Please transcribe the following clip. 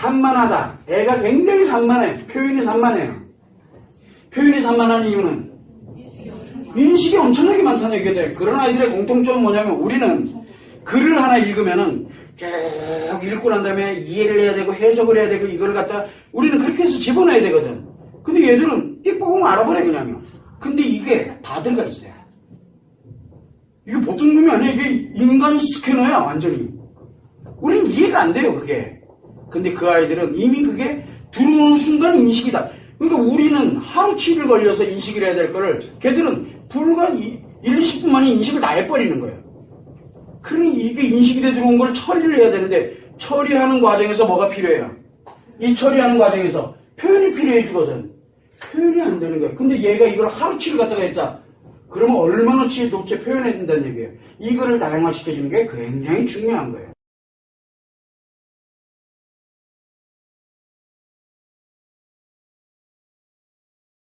산만하다. 애가 굉장히 산만해. 표현이 산만해요. 표현이 산만한 이유는 인식이 엄청나게 많다는 얘기가 돼. 그런 아이들의 공통점은 뭐냐면 우리는 글을 하나 읽으면은 쭉 읽고 난 다음에 이해를 해야 되고 해석을 해야 되고 이걸 갖다 우리는 그렇게 해서 집어넣어야 되거든. 근데 얘들은 띡 보면 알아버려 그냥요. 근데 이게 다 들어가 있어요. 이게 보통 놈이 아니야. 이게 인간 스캐너야 완전히. 우린 이해가 안 돼요 그게. 근데 그 아이들은 이미 그게 들어오는 순간 인식이다. 그러니까 우리는 하루치를 걸려서 인식을 해야 될 거를 걔들은 불과 1, 20분 만에 인식을 다 해버리는 거예요. 그러니 이게 인식이 돼 들어온 걸 처리를 해야 되는데 처리하는 과정에서 뭐가 필요해요? 이 처리하는 과정에서 표현이 필요해 주거든. 표현이 안 되는 거야. 근데 얘가 이걸 하루치를 갖다가 했다. 그러면 얼마나치 도대체 표현해야 된다는 얘기예요. 이거를 다양화시켜주는 게 굉장히 중요한 거예요.